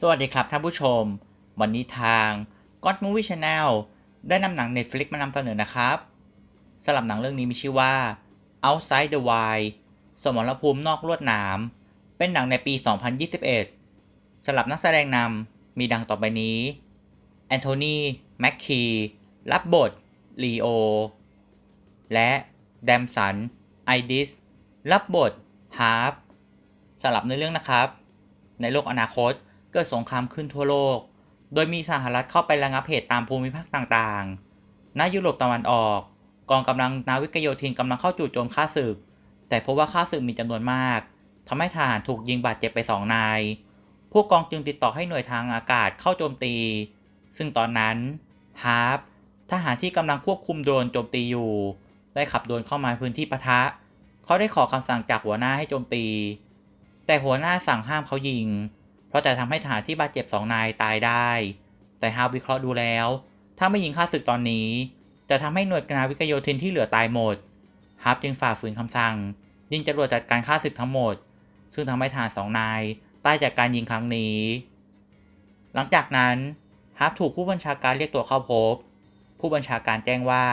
สวัสดีครับท่านผู้ชม วันนี้ทาง God Movie Channel ได้นำหนัง Netflix มานำเสนอนะครับสำหรับหนังเรื่องนี้มีชื่อว่า Outside the Wild สมรภูมินอกลวดหนาม เป็นหนังในปี 2021สำหรับนักแสดงนำมีดังต่อไปนี้แอนโทนีแมคคีรับบทลีโอ และแดมสันไอดิสรับบทฮาร์ปสำหรับในอเรื่องนะครับ ในโลกอนาคต เกิดสงครามขึ้นทั่วโลก โดยมีสหรัฐเข้าไประงับเหตุตามภูมิภาคต่างๆ ณ ยุโรปตะวันออก กองกำลังนาวิกโยธินกำลังเข้าจู่โจมข้าศึก แต่พบว่าข้าศึกมีจำนวนมากทำให้ทหารถูกยิงบาดเจ็บไปสองนายพวกกองจึงติดต่อให้หน่วยทางอากาศเข้าโจมตี ซึ่งตอนนั้นฮาร์ปทหารที่กำลังควบคุมโดรนโจมตีอยู่ ได้ขับโดรนเข้ามาพื้นที่ปะทะ เขาได้ขอคำสั่งจากหัวหน้าให้โจมตี แต่หัวหน้าสั่งห้ามเขายิงเราะจะทำให้ทหารที่บาดเจ็บสองนายตายได้ แต่ฮาร์วิเคราะห์ดูแล้ว ถ้าไม่ยิงข้าศึกตอนนี้ จะทำให้หน่วยนาวิกโยธินที่เหลือตายหมดฮาร์ปจึงฝ่าฝืนคำสั่ง ยิงจรวดจัดการฆ่าศึกทั้งหมด ซึ่งทำให้ทหารสองนายตายจากการยิงครั้งนี้ หลังจากนั้นฮาร์ปถูกผู้บัญชาการเรียกตัวเข้าพบ ผู้บัญชาการแจ้งว่า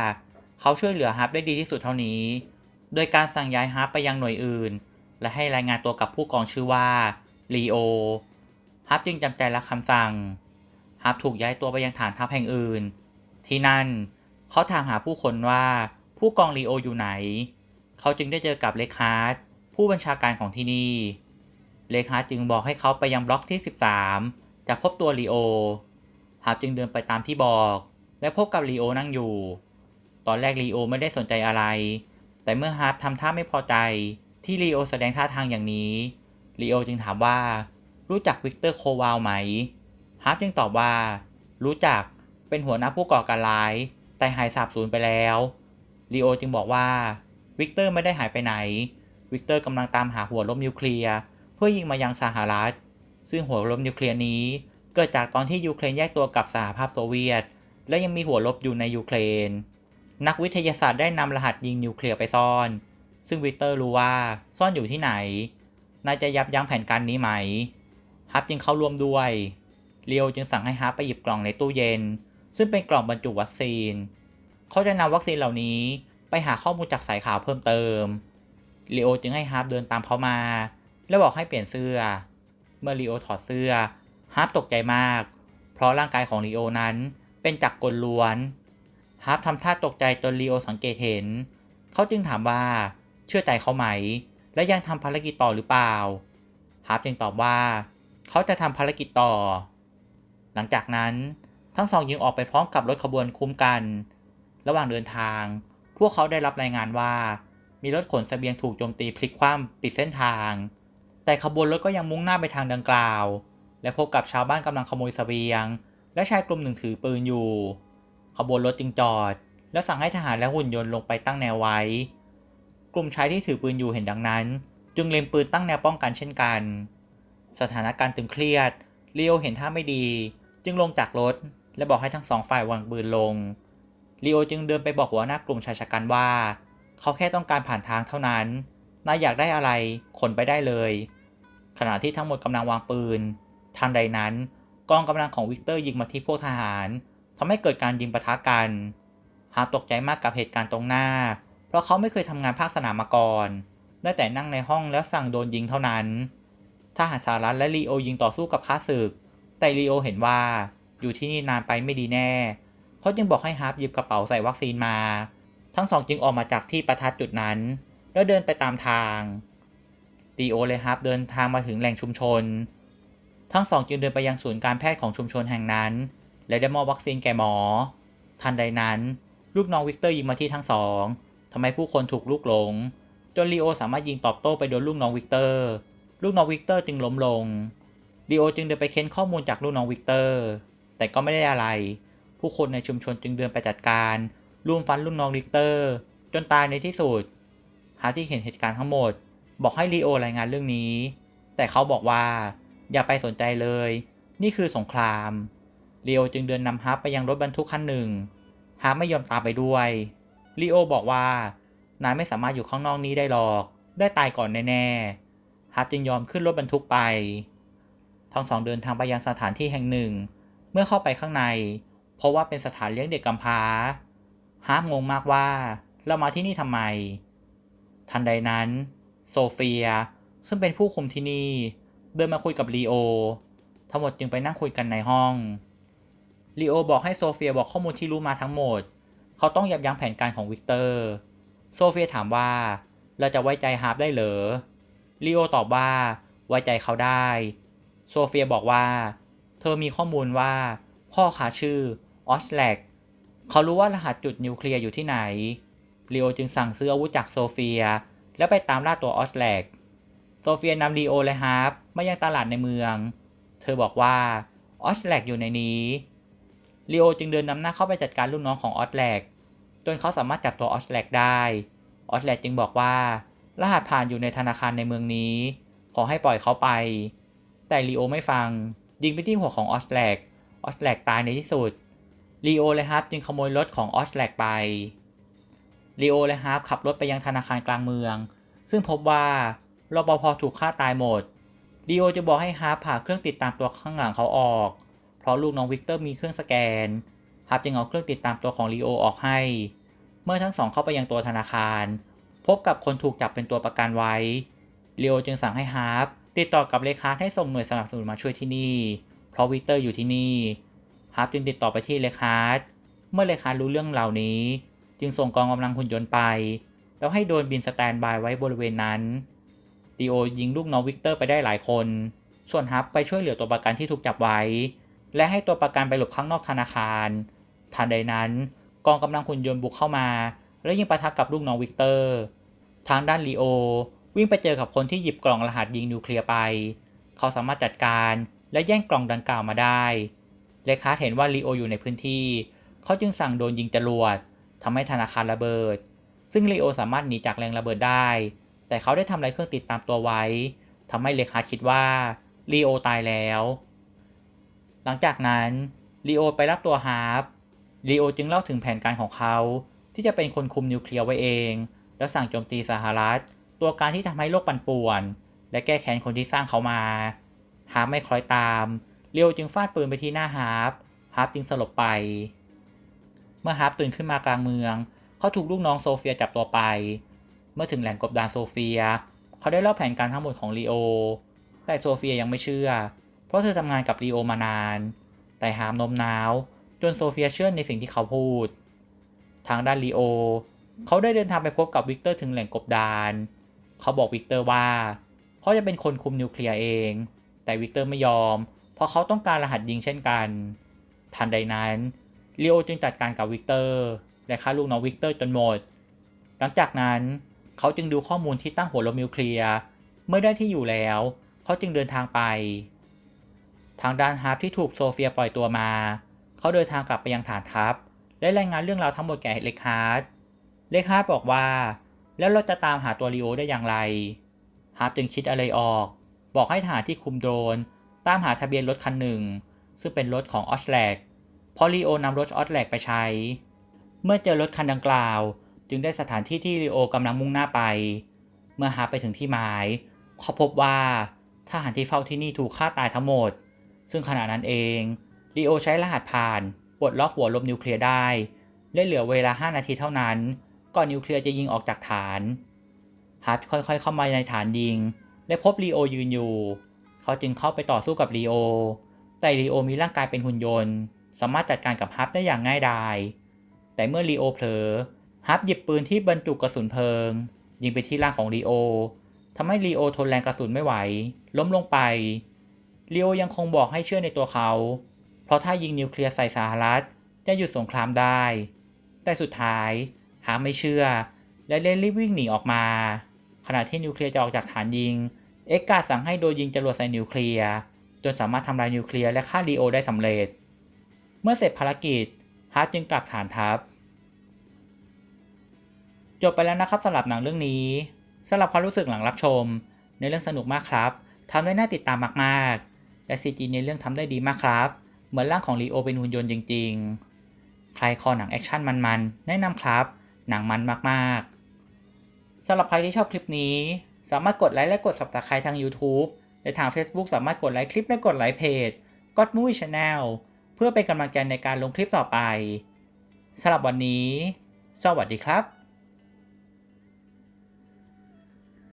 เขาช่วยเหลือฮาร์ปได้ดีที่สุดเท่านี้ โดยการสั่งย้ายฮาร์ปไปยังหน่วยอื่น และให้รายงานตัวกับผู้กองชื่อว่าลีโอ ฮาปจึงจำใจรับคำสั่งฮาร์ปถูกย้ายตัวไปยังฐานทัพแห่งอื่น ที่นั่นเขาถามหาผู้คนว่าผู้กองลีโออยู่ไหน เขาจึงได้เจอกับเลคาร์ดผู้บัญชาการของที่นี่ เลคาร์ดจึงบอกให้เขาไปยังบล็อกที่ 13 จะพบตัวลีโอฮาร์ปจึงเดินไปตามที่บอก และพบกับลีโอนั่งอยู่ ตอนแรกลีโอไม่ได้สนใจอะไร แต่เมื่อฮาร์ปทำท่าไม่พอใจที่ลีโอแสดงท่าทางอย่างนี้ลีโอจึงถามว่า รู้จักวิกเตอร์โควาลไหม ฮาร์ปจึงตอบว่า รู้จัก เป็นหัวหน้าผู้ก่อการร้าย แต่หายสาบสูญไปแล้วลีโอจึงบอกว่า วิกเตอร์ไม่ได้หายไปไหน วิกเตอร์กำลังตามหาหัวลบนิวเคลียร์เพื่อยิงมายังสหรัฐ ซึ่งหัวลบนิวเคลียร์นี้ เกิดจากตอนที่ยูเครนแยกตัวกับสหภาพโซเวียต และยังมีหัวลบอยู่ในยูเครน นักวิทยาศาสตร์ได้นำรหัสยิงนิวเคลียร์ไปซ่อน ซึ่งวิกเตอร์รู้ว่าซ่อนอยู่ที่ไหนนายจะยับยั้งแผนการนี้ไหม ฮับจึงเข้าร่วมด้วยเลียวจึงสั่งให้ฮับไปหยิบกล่องในตู้เย็น ซึ่งเป็นกล่องบรรจุวัคซีน เขาจะนำวัคซีนเหล่านี้ไปหาข้อมูลจากสายข่าวเพิ่มเติมลีโอจึงให้ฮาร์ปเดินตามเขามา และบอกให้เปลี่ยนเสื้อ เมื่อลีโอถอดเสื้อฮาร์ปตกใจมาก เพราะร่างกายของลีโอนั้นเป็นจักรกลล้วนฮาร์ปทำท่าตกใจจนลีโอสังเกตเห็น เขาจึงถามว่าเชื่อใจเขาไหม และยังทำภารกิจต่อหรือเปล่าฮาร์ปจึงตอบว่า เขาจะทำภารกิจต่อ หลังจากนั้นทั้งสองยิงออกไปพร้อมกับรถขบวนคุ้มกัน ระหว่างเดินทาง พวกเขาได้รับรายงานว่า มีรถขนสเสบียงถูกโจมตีพลิกคว่ำปิดเส้นทาง แต่ขบวนรถก็ยังมุ่งหน้าไปทางดังกล่าว และพบกับชาวบ้านกำลังขโมยสเสบียง และชายกลุ่มหนึ่งถือปืนอยู่ ขบวนรถจึงจอด และสั่งให้ทหารและหุ่นยนต์ลงไปตั้งแนวไว้ กลุ่มชายที่ถือปืนอยู่เห็นดังนั้น จึงเล็งปืนตั้งแนวป้องกันเช่นกัน สถานการณ์ตึงเครียดเลียวเห็นท่าไม่ดี จึงลงจากรถ และบอกให้ทั้งสองฝ่ายวางปืนลงเลีโอจึงเดินไปบอกหัวหน้ากลุ่มชายชะกันว่า เขาแค่ต้องการผ่านทางเท่านั้นนายอยากได้อะไรขนไปได้เลย ขณะที่ทั้งหมดกำลังวางปืนทันใดนั้น กองกำลังของวิกเตอร์ยิงมาที่พวกทหารทำให้เกิดการยิงปะทะกันฮาตกใจมากกับเหตุการณ์ตรงหน้า เพราะเขาไม่เคยทำงานภาคสนามมาก่อน ได้แต่นั่งในห้องแล้วสั่งโดนยิงเท่านั้น ทหารสหรัฐและลีโอยิงต่อสู้กับข้าศึก แต่ลีโอเห็นว่าอยู่ที่นี่นานไปไม่ดีแน่เขาจึงบอกให้ฮาร์ปหยิบกระเป๋าใส่วัคซีนมา ทั้งสองจึงออกมาจากที่ประทัดจุดนั้น แล้วเดินไปตามทางลีโอและฮาร์ปเดินทางมาถึงแหล่งชุมชน ทั้งสองจึงเดินไปยังศูนย์การแพทย์ของชุมชนแห่งนั้น และได้มอบวัคซีนแก่หมอ ทันใดนั้น ลูกน้องวิกเตอร์ยิงมาที่ทั้งสองทำให้ผู้คนถูกลูกหลง จนลีโอสามารถยิงตอบโต้ไปโดนลูกน้องวิกเตอร์ ลูกน้องวิกเตอร์จึงล้มลงลีโอจึงเดินไปเค้นข้อมูลจากลูกน้องวิกเตอร์ แต่ก็ไม่ได้อะไร ผู้คนในชุมชนจึงเดินไปจัดการรุมฟันลูกน้องวิกเตอร์ จนตายในที่สุด หาที่เห็นเหตุการณ์ทั้งหมด บอกให้ลีโอรายงานเรื่องนี้ แต่เขาบอกว่า อย่าไปสนใจเลย นี่คือสงครามลีโอจึงเดินนำฮาร์ปไปยังรถบรรทุกคันหนึ่งฮาร์ปไม่ยอมตามไปด้วยลีโอบอกว่านายไม่สามารถอยู่ข้างนอกนี้ได้หรอก ได้ตายก่อนแน่ๆ ฮาร์ปจึงยอมขึ้นรถบรรทุกไป ทั้งสองเดินทางไปยังสถานที่แห่งหนึ่ง เมื่อเข้าไปข้างใน เพราะว่าเป็นสถานเลี้ยงเด็กกำพร้าฮาร์ปงงมากว่า เรามาที่นี่ทำไม ทันใดนั้น โซเฟีย ซึ่งเป็นผู้คุมที่นี่ เดินมาคุยกับลีโอ ทั้งหมดจึงไปนั่งคุยกันในห้องลีโอบอกให้โซเฟียบอกข้อมูลที่รู้มาทั้งหมด เขาต้องยับยั้งแผนการของวิกเตอร์ โซเฟียถามว่า เราจะไว้ใจฮาร์ปได้เหรอ ลีโอตอบว่า ไว้ใจเขาได้ โซเฟียบอกว่า เธอมีข้อมูลว่า พ่อขาชื่อออสแลกเขารู้ว่ารหัสจุดนิวเคลียร์อยู่ที่ไหนลีโอจึงสั่งซื้ออาวุธจากโซเฟีย แล้วไปตามล่าตัวออสแลกโซเฟียนำลีโอและฮาร์ปมายังตลาดในเมือง เธอบอกว่าออสแลกอยู่ในนี้ลีโอจึงเดินนำหน้าเข้าไปจัดการลูกน้องของออสแลกจนเขาสามารถจับตัวออสแลกได้ ออสแลกจึงบอกว่า รหัสผ่านอยู่ในธนาคารในเมืองนี้ ขอให้ปล่อยเขาไป แต่ลีโอไม่ฟัง ยิงไปที่หัวของออสแลกออสแลกตายในที่สุดลีโอและฮาร์ปจึงขโมยรถของออสแลกไปลีโอและฮาร์ปขับรถไปยังธนาคารกลางเมือง ซึ่งพบว่ารปภถูกฆ่าตายหมดลีโอจะบอกให้ฮาร์ปผ่าเครื่องติดตามตัวข้างหลังเขาออก เพราะลูกน้องวิกเตอร์มีเครื่องสแกนฮาร์ปจึงเอาเครื่องติดตามตัวของลีโอออกให้ เมื่อทั้งสองเข้าไปยังตัวธนาคาร บกับคนถูกจับเป็นตัวประกันไว้เลีโอจึงสั่งให้ฮาร์ปติดต่อกับเลขาให้ส่งหน่วยสนับสนุนมาช่วยที่นี่ เพราะวิเตอร์อยู่ที่นี่ฮาร์ปจึงติดต่อไปที่เลคาร์เมื่อเลคาร์รู้เรื่องเหล่านี้ จึงส่งกองกำลังหุ่นยนต์ไป แล้วให้โดนบินสแตนบายไว้บริเวณนั้นดีโอยิงลูกน้องวิกเตอร์ไปได้หลายคน ส่วนฮับไปช่วยเหลือตัวประกันที่ถูกจับไว้ และให้ตัวประกันไปหลบข้างนอกธนาคาร ทันใดนั้น กองกำลังหุ่นยนต์บุกเข้ามา และยิงปะทะกับลูกน้องวิกเตอร์ ทางด้านลีโอวิ่งไปเจอกับคนที่หยิบกล่องรหัสยิงนิวเคลียร์ไป เขาสามารถจัดการและแย่งกล่องดังกล่าวมาได้เลขาเห็นว่าลีโออยู่ในพื้นที่ เขาจึงสั่งโดนยิงจรวดทำให้ธนาคารระเบิด ซึ่งลีโอสามารถหนีจากแรงระเบิดได้ แต่เขาได้ทำลายเครื่องติดตามตัวไว้ทำให้เลขาคิดว่าลีโอตายแล้ว หลังจากนั้นลีโอไปรับตัวฮาร์ปลีโอจึงเล่าถึงแผนการของเขาที่จะเป็นคนคุมนิวเคลียร์ไว้เอง แล้วสั่งโจมตีสหรัฐ ตัวการที่ทำให้โลกปั่นป่วน และแก้แค้นคนที่สร้างเขามาฮาร์ปไม่คล้อยตาม เรียวจึงฟาดปืนไปที่หน้าฮาร์ปฮาร์ปจึงสลบไป เมื่อฮาร์ปตื่นขึ้นมากลางเมือง เขาถูกลูกน้องโซเฟียจับตัวไป เมื่อถึงแหล่งกบดานโซเฟีย เขาได้เล่าแผนการทั้งหมดของลีโอ แต่โซเฟียยังไม่เชื่อ เพราะเธอทำงานกับลีโอมานาน แต่ฮาร์มโน้มน้าว จนโซเฟียเชื่อในสิ่งที่เขาพูด ทางด้านลีโอ เขาได้เดินทางไปพบกับวิกเตอร์ถึงแหล่งกบดาน เขาบอกวิกเตอร์ว่าเขาจะเป็นคนคุมนิวเคลียร์เอง แต่วิกเตอร์ไม่ยอม เพราะเขาต้องการรหัสยิงเช่นกัน ทันใดนั้นลีโอจึงจัดการกับวิกเตอร์และฆ่าลูกน้องวิกเตอร์จนหมด หลังจากนั้นเขาจึงดูข้อมูลที่ตั้งหัวลมนิวเคลียร์ เมื่อได้ที่อยู่แล้ว เขาจึงเดินทางไป ทางด้านฮาร์ปที่ถูกโซเฟียปล่อยตัวมา เขาเดินทางกลับไปยังฐานทัพ และรายงานเรื่องราวทั้งหมดแก่เลคาร์ด เลคาร์ดบอกว่า แล้วเราจะตามหาตัวลีโอได้อย่างไรฮาร์ปจึงคิดอะไรออก บอกให้ทหารที่คุมโดรน ตามหาทะเบียนรถคันหนึ่ง ซึ่งเป็นรถของออสแลกพอลีโอนำรถออสแลกไปใช้ เมื่อเจอรถคันดังกล่าว จึงได้สถานที่ที่ลีโอกำลังมุ่งหน้าไป เมื่อหาร์ปไปถึงที่หมายเขาพบว่าทหารที่เฝ้าที่นี่ถูกฆ่าตายทั้งหมด ซึ่งขณะนั้นเองลีโอใช้รหัสผ่านปลดล็อกหัวลมนิวเคลียร์ได้และเหลือเวลา 5 นาทีเท่านั้น ก่อนนิวเคลียร์จะยิงออกจากฐานฮัตค่อยๆเข้ามาในฐานยิง และพบลีโอยืนอยู่ เขาจึงเข้าไปต่อสู้กับลีโอ แต่ลีโอมีร่างกายเป็นหุ่นยนต์ สามารถจัดการกับฮับได้อย่างง่ายดาย แต่เมื่อลีโอเผลอฮับหยิบปืนที่บรรจุกระสุนเพลิง ยิงไปที่ร่างของลีโอทำให้ลีโอทนแรงกระสุนไม่ไหว ล้มลงไปลีโอยังคงบอกให้เชื่อในตัวเขา เพราะถ้ายิงนิวเคลียร์ใส่สหรัฐจะหยุดสงครามได้ แต่สุดท้าย ฮับไม่เชื่อ และเล่นรีบวิ่งหนีออกมา ขณะที่นิวเคลียร์จะออกจากฐานยิง เอ็กกาสั่งให้โดยยิงจรวดใส่นิวเคลียร์จนสามารถทำลายนิวเคลียร์และฆ่าลีโอได้สำเร็จ เมื่อเสร็จภารกิจฮาร์ดจึงกลับฐานทัพ จบไปแล้วนะครับสำหรับหนังเรื่องนี้สำหรับความรู้สึกหลังรับชม ในเรื่องสนุกมากครับทำได้น่าติดตามมากๆ และซีจีในเรื่องทำได้ดีมากครับ เหมือนร่างของลีโอเป็นหุ่นยนต์จริง ๆ ใครคอหนังแอคชั่นมันๆ แนะนำครับ หนังมันมากๆสำหรับใครที่ชอบคลิปนี้ สามารถกดไลค์และกด subscribe ทาง YouTube ในทาง Facebook สามารถกดไลค์คลิปและกดไลค์เพจ God Movie Channel เพื่อเป็นกำลังใจในการลงคลิปต่อไปสำหรับวันนี้ สวัสดีครับ